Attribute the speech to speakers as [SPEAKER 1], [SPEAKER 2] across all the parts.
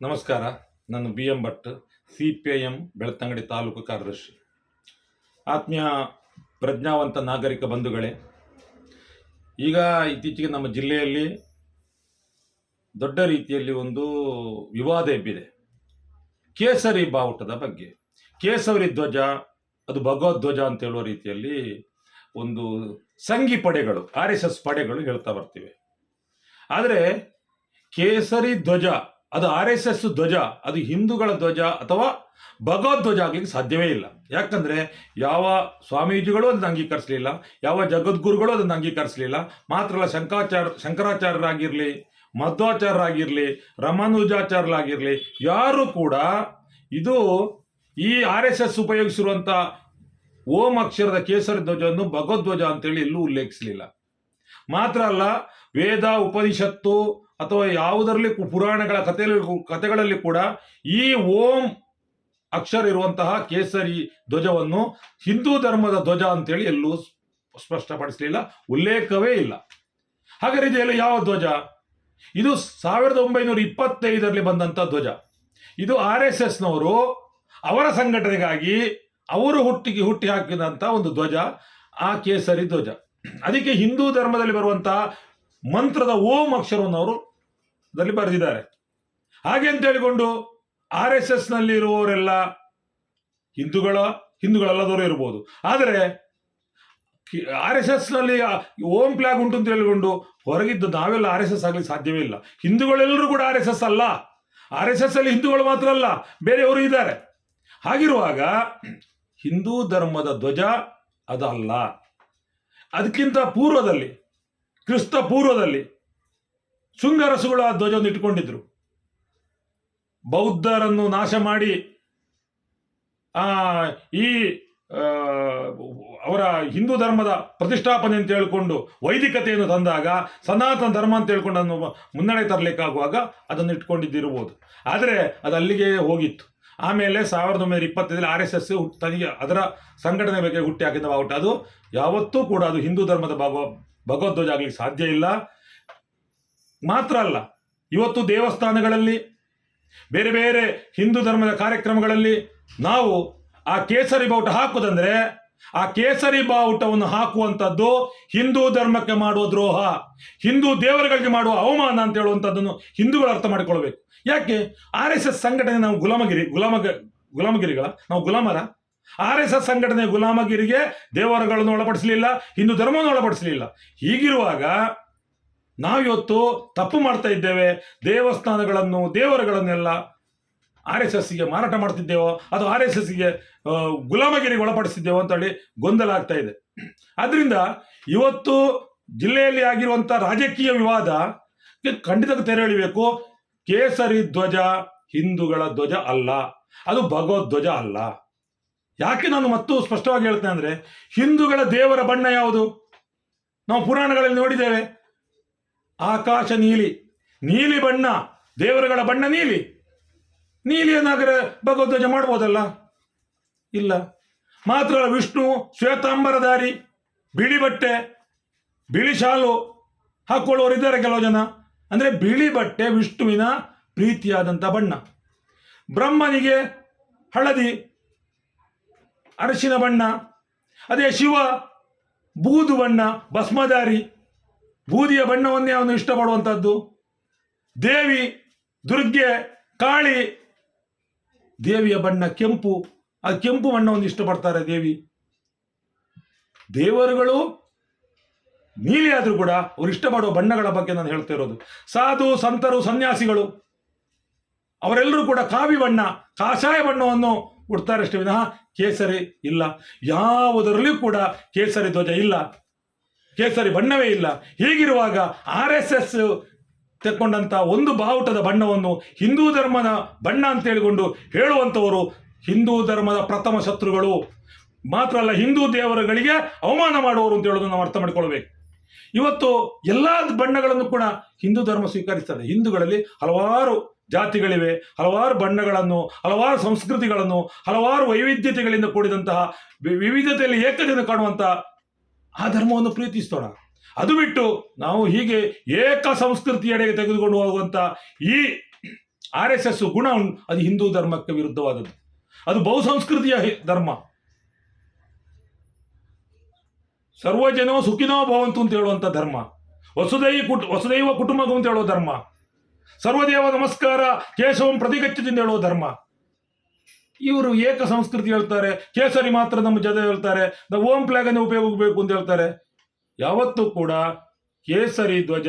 [SPEAKER 1] ನಮಸ್ಕಾರ. ನಾನು B M Bhat, C P I M, Belthangady taluk ಕಾರ್ಯದರ್ಶಿ. ಆತ್ಮೀಯ ಪ್ರಜ್ಞಾವಂತ ನಾಗರಿಕ ಬಂಧುಗಳೇ, ಈಗ ಇತ್ತೀಚೆಗೆ ನಮ್ಮ ಜಿಲ್ಲೆಯಲ್ಲಿ ದೊಡ್ಡ ರೀತಿಯಲ್ಲಿ ಒಂದು ವಿವಾದ ಎಬ್ಬಿದೆ. ಕೇಸರಿ ಬಾವುಟದ ಬಗ್ಗೆ. ಕೇಸರಿ ಧ್ವಜ, ಅದು ಭಗವದ್ಧ್ವಜ ಅಂತ ಹೇಳುವ ರೀತಿಯಲ್ಲಿ ಒಂದು ಸಂಘಿ ಪಡೆಗಳು, ಆರ್ ಎಸ್ ಎಸ್ ಪಡೆಗಳು ಹೇಳ್ತಾ ಬರ್ತಿವೆ. ಆದರೆ ಕೇಸರಿ ಧ್ವಜ ಅದು ಆರ್ ಎಸ್ ಎಸ್ ಧ್ವಜ, ಅದು ಹಿಂದೂಗಳ ಧ್ವಜ ಅಥವಾ ಭಗವಧ್ವಜ ಆಗ್ಲಿಕ್ಕೆ ಸಾಧ್ಯವೇ ಇಲ್ಲ. ಯಾಕಂದ್ರೆ ಯಾವ ಸ್ವಾಮೀಜಿಗಳು ಅದನ್ನು ಅಂಗೀಕರಿಸಲಿಲ್ಲ, ಯಾವ ಜಗದ್ಗುರುಗಳು ಅದನ್ನು ಅಂಗೀಕರಿಸಲಿಲ್ಲ. ಮಾತ್ರ ಅಲ್ಲ ಶಂಕರಾಚಾರ್ಯ ಶಂಕರಾಚಾರ್ಯರಾಗಿರಲಿ, ಮಧ್ವಾಚಾರ್ಯರಾಗಿರಲಿ ರಮಾನುಜಾಚಾರ್ಯರಾಗಿರಲಿ ಯಾರು ಕೂಡ ಇದು ಈ ಆರ್ ಎಸ್ ಎಸ್ ಉಪಯೋಗಿಸಿರುವಂಥ ಓಂ ಅಕ್ಷರದ ಕೇಸರಿ ಧ್ವಜವನ್ನು ಭಗವಧ್ವಜ ಅಂತೇಳಿ ಎಲ್ಲೂ ಉಲ್ಲೇಖಿಸಲಿಲ್ಲ. ಮಾತ್ರ ಅಲ್ಲ, ವೇದ, ಉಪನಿಷತ್ತು ಅಥವಾ ಯಾವುದರಲ್ಲಿ ಪುರಾಣಗಳ ಕಥೆಯಲ್ಲಿ ಕಥೆಗಳಲ್ಲಿ ಕೂಡ ಈ ಓಂ ಅಕ್ಷರ ಇರುವಂತಹ ಕೇಸರಿ ಧ್ವಜವನ್ನು ಹಿಂದೂ ಧರ್ಮದ ಧ್ವಜ ಅಂತೇಳಿ ಎಲ್ಲೂ ಸ್ಪಷ್ಟಪಡಿಸಲಿಲ್ಲ, ಉಲ್ಲೇಖವೇ ಇಲ್ಲ. ಹಾಗಾದ್ರೆ ಇದೆಲ್ಲ ಯಾವ ಧ್ವಜ? ಇದು ಸಾವಿರದ ಒಂಬೈನೂರ ಇಪ್ಪತ್ತೈದರಲ್ಲಿ ಬಂದಂಥ ಧ್ವಜ. ಇದು ಆರ್ ಎಸ್ ಎಸ್ನವರು ಅವರ ಸಂಘಟನೆಗಾಗಿ ಅವರು ಹುಟ್ಟಿಗೆ ಹುಟ್ಟಿ ಹಾಕಿದಂಥ ಒಂದು ಧ್ವಜ, ಆ ಕೇಸರಿ ಧ್ವಜ. ಅದಕ್ಕೆ ಹಿಂದೂ ಧರ್ಮದಲ್ಲಿ ಬರುವಂತಹ ಮಂತ್ರದ ಓಂ ಅಕ್ಷರವನ್ನು ಅವರು ಅದರಲ್ಲಿ ಬರೆದಿದ್ದಾರೆ. ಹಾಗೆ ಅಂತ ಹೇಳಿಕೊಂಡು ಆರ್ ಎಸ್ ಎಸ್ನಲ್ಲಿ ಇರುವವರೆಲ್ಲ ಹಿಂದೂಗಳ, ಹಿಂದೂಗಳಲ್ಲದವರು ಇರ್ಬೋದು. ಆದರೆ ಆರ್ ಎಸ್ ಎಸ್ನಲ್ಲಿ ಓಂ ಫ್ಲಾಗ್ ಉಂಟು ಅಂತ ಹೇಳಿಕೊಂಡು ಹೊರಗಿದ್ದ ನಾವೆಲ್ಲ ಆರ್ ಎಸ್ ಎಸ್ ಆಗಲಿ ಸಾಧ್ಯವೇ ಇಲ್ಲ. ಹಿಂದೂಗಳೆಲ್ಲರೂ ಕೂಡ ಆರ್ ಎಸ್ ಎಸ್ ಅಲ್ಲ. ಆರ್ ಎಸ್ ಎಸ್ ಅಲ್ಲಿ ಹಿಂದೂಗಳು ಮಾತ್ರ ಅಲ್ಲ. ಬೇರೆಯವರು ಇದ್ದಾರೆ. ಹಾಗಿರುವಾಗ ಹಿಂದೂ ಧರ್ಮದ ಧ್ವಜ ಅದಲ್ಲ. ಅದಕ್ಕಿಂತ ಪೂರ್ವದಲ್ಲಿ, ಕ್ರಿಸ್ತ ಪೂರ್ವದಲ್ಲಿ ಶೃಂಗರಸುಗಳು ಧ್ವಜವನ್ನು ಇಟ್ಕೊಂಡಿದ್ರು ಬೌದ್ಧರನ್ನು ನಾಶ ಮಾಡಿ, ಆ, ಈ ಅವರ ಹಿಂದೂ ಧರ್ಮದ ಪ್ರತಿಷ್ಠಾಪನೆ ಅಂತ ಹೇಳ್ಕೊಂಡು ವೈದಿಕತೆಯನ್ನು ತಂದಾಗ, ಸನಾತನ ಧರ್ಮ ಅಂತ ಹೇಳ್ಕೊಂಡು ಅದನ್ನು ಮುನ್ನಡೆ ತರಲಿಕ್ಕಾಗುವಾಗ ಅದನ್ನು ಇಟ್ಕೊಂಡಿದ್ದಿರ್ಬೋದು ಆದರೆ ಅದು ಅಲ್ಲಿಗೆ ಹೋಗಿತ್ತು. ಆಮೇಲೆ ಸಾವಿರದ ಒಂಬೈನೂರ ಇಪ್ಪತ್ತೈದರಲ್ಲಿ ಆರ್ ಎಸ್ ಎಸ್ ತನಿಗೆ ಅದರ ಸಂಘಟನೆ ಬಗ್ಗೆ ಹುಟ್ಟಿ ಹಾಕಿದ ಬಾವುಟ ಅದು ಯಾವತ್ತೂ ಕೂಡ ಅದು ಹಿಂದೂ ಧರ್ಮದ ಭಾಗ ಭಗವದ್ವಜ ಆಗಲಿಕ್ಕೆ ಸಾಧ್ಯ ಇಲ್ಲ. ಮಾತ್ರ ಅಲ್ಲ, ಇವತ್ತು ದೇವಸ್ಥಾನಗಳಲ್ಲಿ, ಬೇರೆ ಬೇರೆ ಹಿಂದೂ ಧರ್ಮದ ಕಾರ್ಯಕ್ರಮಗಳಲ್ಲಿ ನಾವು ಆ ಕೇಸರಿ ಬಾವುಟ ಹಾಕುದಂದ್ರೆ ಆ ಕೇಸರಿ ಬಾವುಟವನ್ನು ಹಾಕುವಂಥದ್ದು ಹಿಂದೂ ಧರ್ಮಕ್ಕೆ ಮಾಡುವ ದ್ರೋಹ, ಹಿಂದೂ ದೇವರುಗಳಿಗೆ ಮಾಡುವ ಅವಮಾನ ಅಂತ ಹೇಳುವಂಥದ್ದನ್ನು ಹಿಂದೂಗಳು ಅರ್ಥ ಮಾಡಿಕೊಳ್ಬೇಕು. ಯಾಕೆ? ಆರ್ ಎಸ್ ಎಸ್ ಸಂಘಟನೆ ನಾವು ಗುಲಾಮಗಿರಿ, ಗುಲಾಮಗ, ಗುಲಾಮಗಿರಿಗಳ, ನಾವು ಗುಲಾಮರ. ಆರ್ ಎಸ್ ಎಸ್ ಸಂಘಟನೆ ಗುಲಾಮಗಿರಿಗೆ ದೇವರುಗಳನ್ನು ಒಳಪಡಿಸಲಿಲ್ಲ, ಹಿಂದೂ ಧರ್ಮವನ್ನು ಒಳಪಡಿಸಲಿಲ್ಲ. ಹೀಗಿರುವಾಗ ನಾವಿವತ್ತು ತಪ್ಪು ಮಾಡ್ತಾ ಇದ್ದೇವೆ. ದೇವಸ್ಥಾನಗಳನ್ನು, ದೇವರುಗಳನ್ನೆಲ್ಲ ಆರ್ ಎಸ್ ಎಸ್ಗೆ ಮಾರಾಟ ಮಾಡ್ತಿದ್ದೇವೋ, ಅದು ಆರ್ ಎಸ್ ಎಸ್ಗೆ ಗುಲಾಮಗಿರಿಗೆ ಒಳಪಡಿಸಿದ್ದೇವೋ ಅಂತ ಹೇಳಿ ಗೊಂದಲ ಆಗ್ತಾ ಇದೆ. ಆದ್ರಿಂದ ಇವತ್ತು ಜಿಲ್ಲೆಯಲ್ಲಿ ಆಗಿರುವಂಥ ರಾಜಕೀಯ ವಿವಾದ ಖಂಡಿತ ತೆರೆ ಎಳಿಬೇಕು. ಕೇಸರಿ ಧ್ವಜ ಹಿಂದೂಗಳ ಧ್ವಜ ಅಲ್ಲ. ಅದು ಭಗವದ್ವಜ ಅಲ್ಲ. ಯಾಕೆ ನಾನು ಮತ್ತು ಸ್ಪಷ್ಟವಾಗಿ ಹೇಳ್ತೇನೆ ಅಂದ್ರೆ, ಹಿಂದೂಗಳ ದೇವರ ಬಣ್ಣ ಯಾವುದು? ನಾವು ಪುರಾಣಗಳಲ್ಲಿ ನೋಡಿದ್ದೇವೆ. ಆಕಾಶ ನೀಲಿ. ನೀಲಿ ಬಣ್ಣ. ದೇವರುಗಳ ಬಣ್ಣ ನೀಲಿ. ನೀಲಿಯನ್ನಾಗರೆ ಭಗವದ್ವಜ ಮಾಡ್ಬೋದಲ್ಲ? ಇಲ್ಲ. ಮಾತ್ರ ವಿಷ್ಣು ಶ್ವೇತಾಂಬರಧಾರಿ ಬಿಳಿ ಬಟ್ಟೆ, ಬಿಳಿ ಶಾಲು ಹಾಕ್ಕೊಳ್ಳೋರು ಇದ್ದಾರೆ ಕೆಲವು ಜನ. ಅಂದ್ರೆ ಬಿಳಿ ಬಟ್ಟೆ ವಿಷ್ಣುವಿನ ಪ್ರೀತಿಯಾದಂಥ ಬಣ್ಣ. ಬ್ರಹ್ಮನಿಗೆ ಹಳದಿ, ಅರಶಿನ ಬಣ್ಣ, ಅದೇ ಶಿವ, ಬೂದು ಬಣ್ಣ, ಭಸ್ಮಧಾರಿ, ಬೂದಿಯ ಬಣ್ಣವನ್ನೇ ಅವನು ಇಷ್ಟಪಡುವಂಥದ್ದು ದೇವಿ, ದುರ್ಗೆ, ಕಾಳಿ, ದೇವಿಯ ಬಣ್ಣ ಕೆಂಪು. ಆ ಕೆಂಪು ಬಣ್ಣವನ್ನು ಇಷ್ಟಪಡ್ತಾರೆ ದೇವಿ. ದೇವರುಗಳು ನೀಲಿ ಆದರೂ ಕೂಡ ಅವ್ರು ಇಷ್ಟಪಡುವ ಬಣ್ಣಗಳ ಬಗ್ಗೆ ನಾನು ಹೇಳ್ತಾ ಇರೋದು. ಸಾಧು, ಸಂತರು, ಸನ್ಯಾಸಿಗಳು, ಅವರೆಲ್ಲರೂ ಕೂಡ ಕಾವಿ ಬಣ್ಣ, ಕಾಷಾಯ ಬಣ್ಣವನ್ನು ಉಡ್ತಾರೆ ಅಷ್ಟೇ ವಿನಃ ಕೇಸರಿ ಇಲ್ಲ. ಯಾವುದರಲ್ಲಿಯೂ ಕೂಡ ಕೇಸರಿ ಧ್ವಜ ಇಲ್ಲ. ಕೇಸರಿ ಬಣ್ಣವೇ ಇಲ್ಲ. ಹೀಗಿರುವಾಗ ಆರ್ ಎಸ್ ಎಸ್ ತೆಕ್ಕೊಂಡಂಥ ಒಂದು ಬಾವುಟದ ಬಣ್ಣವನ್ನು ಹಿಂದೂ ಧರ್ಮದ ಬಣ್ಣ ಅಂತ ಹೇಳಿಕೊಂಡು ಹೇಳುವಂಥವರು ಹಿಂದೂ ಧರ್ಮದ ಪ್ರಥಮ ಶತ್ರುಗಳು. ಮಾತ್ರ ಅಲ್ಲ, ಹಿಂದೂ ದೇವರುಗಳಿಗೆ ಅವಮಾನ ಮಾಡುವವರು ಅಂತ ಹೇಳೋದನ್ನು ನಾವು ಅರ್ಥ ಮಾಡಿಕೊಳ್ಬೇಕು ಇವತ್ತು ಎಲ್ಲ ಬಣ್ಣಗಳನ್ನು ಕೂಡ ಹಿಂದೂ ಧರ್ಮ ಸ್ವೀಕರಿಸ್ತದೆ. ಹಿಂದೂಗಳಲ್ಲಿ ಹಲವಾರು ಜಾತಿಗಳಿವೆ, ಹಲವಾರು ಬಣ್ಣಗಳನ್ನು, ಹಲವಾರು ಸಂಸ್ಕೃತಿಗಳನ್ನು, ಹಲವಾರು ವೈವಿಧ್ಯತೆಗಳಿಂದ ಕೂಡಿದಂತಹ ವಿವಿಧತೆಯಲ್ಲಿ ಏಕತೆಯನ್ನು ಕಾಣುವಂತಹ ಆ ಧರ್ಮವನ್ನು ಪ್ರೀತಿಸ್ತೋಣ ಅದು ಬಿಟ್ಟು ನಾವು ಹೀಗೆ ಏಕ ಸಂಸ್ಕೃತಿಯೆಡೆಗೆ ತೆಗೆದುಕೊಂಡು ಹೋಗುವಂತ ಈ ಆರ್ ಎಸ್ ಗುಣ ಅದು ಹಿಂದೂ ಧರ್ಮಕ್ಕೆ ವಿರುದ್ಧವಾದದ್ದು. ಅದು ಬಹುಸಂಸ್ಕೃತಿಯ ಧರ್ಮ. ಸರ್ವಜನೋ ಸುಖಿನೋ ಭವಂತು ಅಂತ ಹೇಳುವಂಥ ಧರ್ಮ. ವಸುದೈ ಕುಟ್ ವಸುದೈವ ಕುಟುಂಬಗು ಅಂತ ಹೇಳೋ ಧರ್ಮ. ಸರ್ವದೇವ ನಮಸ್ಕಾರ, ಕೇಶವಂ ಪ್ರತಿಗಚ್ಚದಿಂದ ಹೇಳೋ ಧರ್ಮ. ಇವರು ಏಕ ಸಂಸ್ಕೃತಿ ಹೇಳ್ತಾರೆ, ಕೇಸರಿ ಮಾತ್ರ ನಮ್ಮ ಜೊತೆ ಹೇಳ್ತಾರೆ ನಾವು ಓಂ ಫ್ಲಾಗ್ ಉಪಯೋಗಬೇಕು ಅಂತ ಹೇಳ್ತಾರೆ. ಯಾವತ್ತೂ ಕೂಡ ಕೇಸರಿ ಧ್ವಜ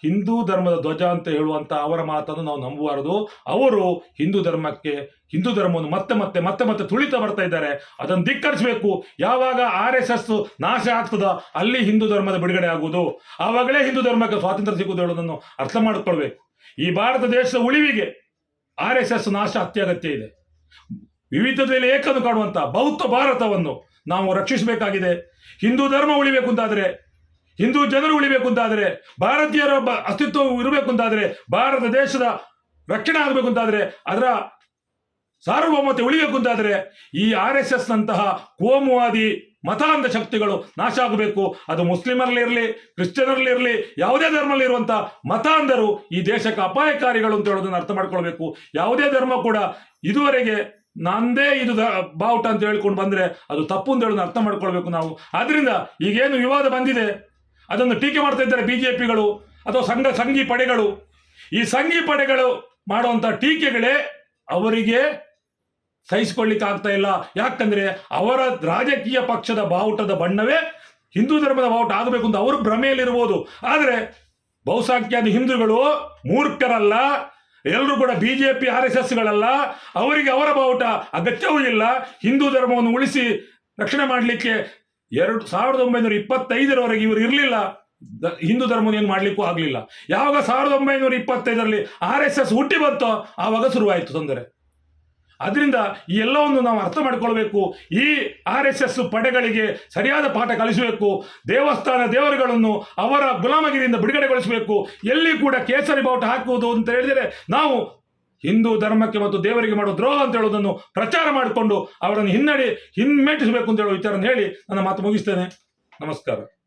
[SPEAKER 1] ಹಿಂದೂ ಧರ್ಮದ ಧ್ವಜ ಅಂತ ಹೇಳುವಂತ ಅವರ ಮಾತನ್ನು ನಾವು ನಂಬಬಾರದು. ಅವರು ಹಿಂದೂ ಧರ್ಮಕ್ಕೆ, ಹಿಂದೂ ಧರ್ಮವನ್ನು ಮತ್ತೆ ಮತ್ತೆ ಮತ್ತೆ ಮತ್ತೆ ತುಳಿತಾ ಬರ್ತಾ ಇದ್ದಾರೆ. ಅದನ್ನು ಧಿಕ್ಕರಿಸಬೇಕು. ಯಾವಾಗ ಆರ್ ಎಸ್ ಎಸ್ ನಾಶ ಆಗ್ತದ ಅಲ್ಲಿ ಹಿಂದೂ ಧರ್ಮದ ಬಿಡುಗಡೆ ಆಗುವುದು. ಆವಾಗಲೇ ಹಿಂದೂ ಧರ್ಮಕ್ಕೆ ಸ್ವಾತಂತ್ರ್ಯ ಸಿಗುವುದು ಹೇಳೋದನ್ನು ಅರ್ಥ ಮಾಡಿಕೊಳ್ಬೇಕು. ಈ ಭಾರತ ದೇಶದ ಉಳಿವಿಗೆ ಆರ್ ಎಸ್ ಎಸ್ ನಾಶ ಅತ್ಯಗತ್ಯ ಇದೆ. ವಿವಿಧತೆಯಲ್ಲಿ ಏಕನ್ನು ಕಾಣುವಂಥ ಬೌದ್ಧ ಭಾರತವನ್ನು ನಾವು ರಕ್ಷಿಸಬೇಕಾಗಿದೆ. ಹಿಂದೂ ಧರ್ಮ ಉಳಿಬೇಕು ಅಂತಾದ್ರೆ ಹಿಂದೂ ಜನರು ಉಳಿಬೇಕು ಅಂತಾದರೆ, ಭಾರತೀಯರ ಅಸ್ತಿತ್ವ ಇರಬೇಕು ಅಂತಾದರೆ, ಭಾರತ ದೇಶದ ರಕ್ಷಣೆ ಆಗಬೇಕು ಅಂತಾದರೆ, ಅದರ ಸಾರ್ವಭೌಮತೆ ಉಳಿಬೇಕು ಅಂತಾದರೆ, ಈ ಆರ್ ಎಸ್ ಎಸ್ ನಂತಹ ಕೋಮುವಾದಿ ಮತಾಂಧ ಶಕ್ತಿಗಳು ನಾಶ ಆಗಬೇಕು. ಅದು ಮುಸ್ಲಿಮರಲ್ಲಿ ಇರಲಿ, ಕ್ರಿಶ್ಚಿಯನರಲ್ಲಿ ಇರಲಿ, ಯಾವುದೇ ಧರ್ಮದಲ್ಲಿ ಇರುವಂತ ಮತಾಂಧರು ಈ ದೇಶಕ್ಕೆ ಅಪಾಯಕಾರಿಗಳು ಅಂತ ಹೇಳೋದನ್ನು ಅರ್ಥ ಮಾಡ್ಕೊಳ್ಬೇಕು. ಯಾವುದೇ ಧರ್ಮ ಕೂಡ ಇದುವರೆಗೆ ನಂದೇ ಇದು ಬಾವುಟ ಅಂತ ಹೇಳ್ಕೊಂಡು ಬಂದರೆ ಅದು ತಪ್ಪು ಅಂತ ಹೇಳೋದನ್ನ ಅರ್ಥ ಮಾಡ್ಕೊಳ್ಬೇಕು ನಾವು. ಆದ್ರಿಂದ ಈಗೇನು ವಿವಾದ ಬಂದಿದೆ ಅದನ್ನು ಟೀಕೆ ಮಾಡ್ತಾ ಇದ್ದಾರೆ ಬಿ ಜೆ ಪಿಗಳು ಅಥವಾ ಸಂಘ, ಸಂಘಿ ಪಡೆಗಳು. ಈ ಸಂಘಿ ಪಡೆಗಳು ಮಾಡುವಂಥ ಟೀಕೆಗಳೇ ಅವರಿಗೆ ಸಹಿಸಿಕೊಳ್ಳಿಕ್ಕೆ ಆಗ್ತಾ ಇಲ್ಲ. ಯಾಕಂದ್ರೆ ಅವರ ರಾಜಕೀಯ ಪಕ್ಷದ ಬಾವುಟದ ಬಣ್ಣವೇ ಹಿಂದೂ ಧರ್ಮದ ಬಾವುಟ ಆಗಬೇಕು ಅಂತ ಅವರು ಭ್ರಮೆಯಲ್ಲಿರ್ಬೋದು. ಆದರೆ ಬಹುಸಂಖ್ಯಾತ ಹಿಂದೂಗಳು ಮೂರ್ಖರಲ್ಲ, ಎಲ್ಲರೂ ಕೂಡ B J P R S ಎಸ್ಗಳಲ್ಲ, ಅವರಿಗೆ ಅವರ ಬಾವುಟ ಅಗತ್ಯವೂ ಇಲ್ಲ. ಹಿಂದೂ ಧರ್ಮವನ್ನು ಉಳಿಸಿ ರಕ್ಷಣೆ ಮಾಡಲಿಕ್ಕೆ ಎರಡು ಸಾವಿರದ ಒಂಬೈನೂರ ಇಪ್ಪತ್ತೈದರವರೆಗೆ ಇವರು ಇರಲಿಲ್ಲ. ಹಿಂದೂ ಧರ್ಮದ ಏನು ಮಾಡಲಿಕ್ಕೂ ಆಗಲಿಲ್ಲ. ಯಾವಾಗ ಸಾವಿರದ ಒಂಬೈನೂರ ಇಪ್ಪತ್ತೈದರಲ್ಲಿ ಆರ್ ಎಸ್ ಎಸ್ ಹುಟ್ಟಿ ಬಂತೋ, ಆವಾಗ ಶುರುವಾಯಿತು ತೊಂದರೆ. ಅದರಿಂದ ಈ ಎಲ್ಲವನ್ನು ನಾವು ಅರ್ಥ ಮಾಡಿಕೊಳ್ಬೇಕು. ಈ ಆರ್ ಎಸ್ ಎಸ್ ಪಡೆಗಳಿಗೆ ಸರಿಯಾದ ಪಾಠ ಕಲಿಸಬೇಕು. ದೇವಸ್ಥಾನ ದೇವರುಗಳನ್ನು ಅವರ ಗುಲಾಮಗಿರಿಯಿಂದ ಬಿಡುಗಡೆಗೊಳಿಸಬೇಕು. ಎಲ್ಲಿ ಕೂಡ ಕೇಸರಿ ಬಾವುಟ ಹಾಕುವುದು ಅಂತ ಹೇಳಿದರೆ ನಾವು ಹಿಂದೂ ಧರ್ಮಕ್ಕೆ ಮತ್ತು ದೇವರಿಗೆ ಮಾಡೋ ದ್ರೋಹ ಅಂತ ಹೇಳೋದನ್ನು ಪ್ರಚಾರ ಮಾಡಿಕೊಂಡು ಅವರನ್ನು ಹಿನ್ನಡೆ ಹಿಮ್ಮೆಟ್ಟಿಸಬೇಕು ಅಂತ ಹೇಳೋ ವಿಚಾರನ ಹೇಳಿ ನನ್ನ ಮಾತು ಮುಗಿಸ್ತೇನೆ. ನಮಸ್ಕಾರ.